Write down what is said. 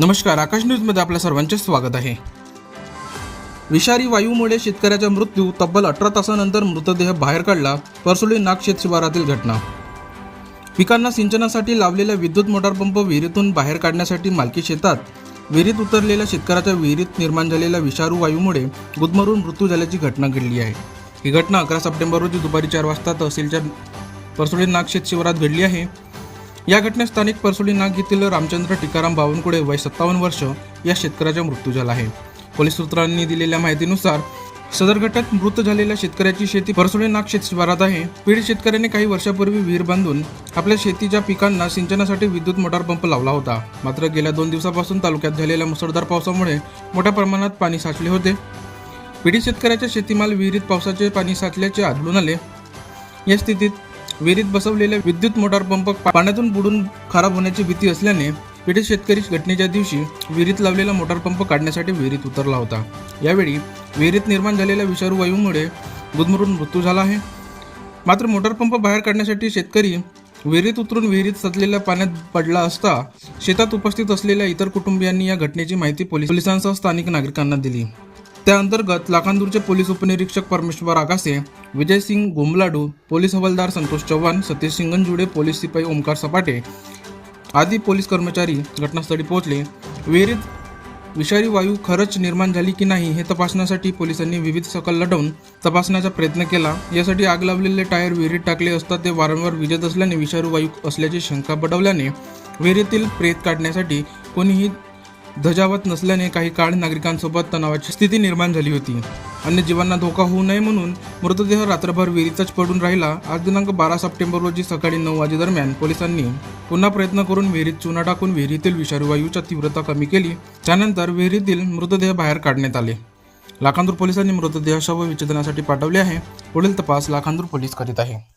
नमस्कार आकाश न्यूजमध्ये आपल्या सर्वांचे स्वागत आहे. विषारी वायूमुळे शेतकऱ्याचा मृत्यू तब्बल अठरा तासानंतर मृतदेह बाहेर काढला परसुळी नाग शेत शिवारातील घटना. पिकांना सिंचनासाठी लावलेला विद्युत मोटार पंप विहिरीतून बाहेर काढण्यासाठी मालकी शेतात विहिरीत उतरलेल्या शेतकऱ्याच्या विहिरीत निर्माण झालेल्या विषारू वायूमुळे गुदमरून मृत्यू झाल्याची घटना घडली आहे. ही घटना अकरा सप्टेंबर रोजी दुपारी चार वाजता तहसीलच्या परसोळी नागशेत शिवारात घडली आहे. या घटनेत स्थानिक परसोडी नाग येथील रामचंद्र टिकाराम बावनकुळे वय सत्तावन्न वर्ष या शेतकऱ्याचा मृत्यू झाला आहे. पोलीस सूत्रांनी दिलेल्या माहितीनुसार सदर घटनेत मृत झालेल्या शेतकऱ्याची शेती परसोडी नाग शेतशिवारात आहे. पीडित शेतकऱ्याने काही वर्षापूर्वी विहीर बांधून आपल्या शेतीच्या पिकांना सिंचनासाठी विद्युत मोटार पंप लावला होता. मात्र गेल्या दोन दिवसापासून तालुक्यात झालेल्या मुसळधार पावसामुळे मोठ्या प्रमाणात पाणी साचले होते. पीडित शेतकऱ्याच्या शेतीमाल विहिरीत पावसाचे पाणी साचल्याचे आढळून आले. या स्थितीत विहिरीत बसवलेले विद्युत मोटार पंप पाण्यातून बुडून खराब होण्याची भीती असल्याने पीडित शेतकरी घटनेच्या दिवशी विहिरीत लावलेला मोटार पंप काढण्यासाठी विहिरीत उतरला होता. यावेळी विहिरीत निर्माण झालेल्या विषारू वायूमुळे गुदमरून मृत्यू झाला आहे. मात्र मोटार पंप बाहेर काढण्यासाठी शेतकरी विहिरीत उतरून विहिरीत सजलेल्या पाण्यात पडला असता शेतात उपस्थित असलेल्या इतर कुटुंबियांनी या घटनेची माहिती पोलिसांसह स्थानिक नागरिकांना दिली. त्या अंतर्गत लाखांदूरचे पोलीस उपनिरीक्षक परमेश्वर आगासे विजय सिंग गोमलाडू पोलीस हवालदार संतोष चव्हाण सतीश सिंगनजुडे पोलीस सिपाई ओमकार सपाटे आदी पोलीस कर्मचारी घटनास्थळी पोहोचले. विहिरीत विषारी वायू खरंच निर्माण झाली की नाही हे तपासण्यासाठी पोलिसांनी विविध सकल लढवून तपासण्याचा प्रयत्न केला. यासाठी आग लावलेले टायर विहिरीत टाकले असता ते वारंवार विजत असल्याने विषारू वायू असल्याची शंका बडवल्याने विहिरीतील प्रेत काढण्यासाठी कोणीही धजावत नसल्याने काही काळ नागरिकांसोबत तणावाची स्थिती निर्माण झाली होती. अन्य जीवांना धोका होऊ नये म्हणून मृतदेह रात्रभर विहिरीतच पडून राहिला. आज दिनांक बारा सप्टेंबर रोजी सकाळी नऊ वाजेदरम्यान पोलिसांनी पुन्हा प्रयत्न करून विहिरीत चुना टाकून विहिरीतील विषारी वायूच्या तीव्रता कमी केली. त्यानंतर विहिरीतील मृतदेह बाहेर काढण्यात आले. लाखांदूर पोलिसांनी मृतदेह शव विच्छेदनासाठी पाठवले आहे. पुढील तपास लाखांदूर पोलीस करीत आहे.